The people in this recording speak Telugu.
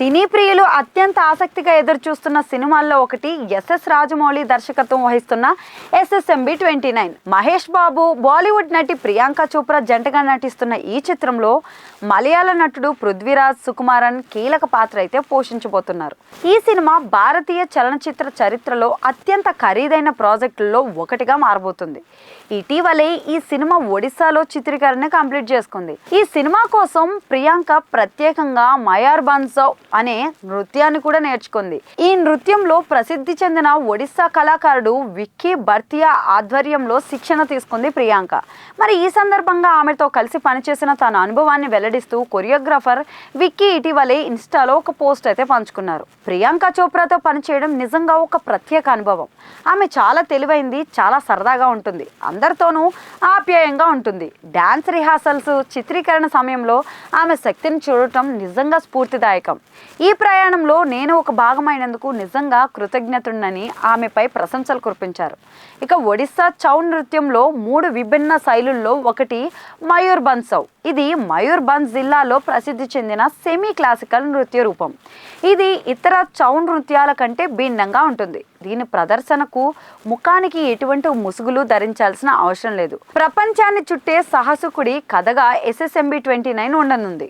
సినీ ప్రియులు అత్యంత ఆసక్తిగా ఎదురు చూస్తున్న సినిమాల్లో ఒకటి ఎస్ఎస్ రాజమౌళి దర్శకత్వం వహిస్తున్న SSMB twenty nine. Mahesh Babu Bollywood నటి ప్రియాంక చోప్రా జంటగా నటిస్తున్న ఈ చిత్రంలో మలయాళ నటుడు పృథ్వీరాజ్ సుకుమారన్ కీలక పాత్ర అయితే పోషించబోతున్నారు. ఈ సినిమా భారతీయ చలనచిత్ర చరిత్రలో అత్యంత ఖరీదైన ప్రాజెక్టుల్లో ఒకటిగా మారబోతుంది. ఇటీవలే ఈ సినిమా ఒడిశాలో చిత్రీకరణ కంప్లీట్ చేసుకుంది. ఈ సినిమా కోసం ప్రియాంక ప్రత్యేకంగా మయార్ బన్సో అనే నృత్యాన్ని కూడా నేర్చుకుంది. ఈ నృత్యంలో ప్రసిద్ధి చెందిన ఒడిస్సా కళాకారుడు విక్కీ భర్తియా ఆధ్వర్యంలో శిక్షణ తీసుకుంది ప్రియాంక. మరి ఈ సందర్భంగా ఆమెతో కలిసి పనిచేసిన తన అనుభవాన్ని వెల్లడిస్తూ కొరియోగ్రాఫర్ విక్కీ ఇటీవలే ఇన్స్టాలో ఒక పోస్ట్ అయితే పంచుకున్నారు. ప్రియాంక చోప్రాతో పనిచేయడం నిజంగా ఒక ప్రత్యేక అనుభవం. ఆమె చాలా తెలివైంది చాలా సరదాగా ఉంటుంది. అందరితోనూ ఆప్యాయంగా ఉంటుంది. డ్యాన్స్ రిహార్సల్స్ చిత్రీకరణ సమయంలో ఆమె శక్తిని చూడటం నిజంగా స్ఫూర్తిదాయకం. ఈ ప్రయాణంలో నేను ఒక భాగమైనందుకు నిజంగా కృతజ్ఞతుడినని ఆమెపై ప్రశంసలు కురిపించారు. ఇక ఒడిస్సా చౌ నృత్యంలో మూడు విభిన్న శైలుల్లో ఒకటి మయూర్ బన్సౌ ఇది మయూర్ బన్స్ జిల్లాలో ప్రసిద్ధి చెందిన సెమీ క్లాసికల్ నృత్య రూపం. ఇది ఇతర చౌ నృత్యాల కంటే భిన్నంగా ఉంటుంది. దీని ప్రదర్శనకు ముఖానికి ఎటువంటి ముసుగులు ధరించాల్సిన అవసరం లేదు. ప్రపంచాన్ని చుట్టే సాహసకుడి కథగా ఎస్ఎస్ఎంబి ట్వంటీ నైన్ ఉండనుంది.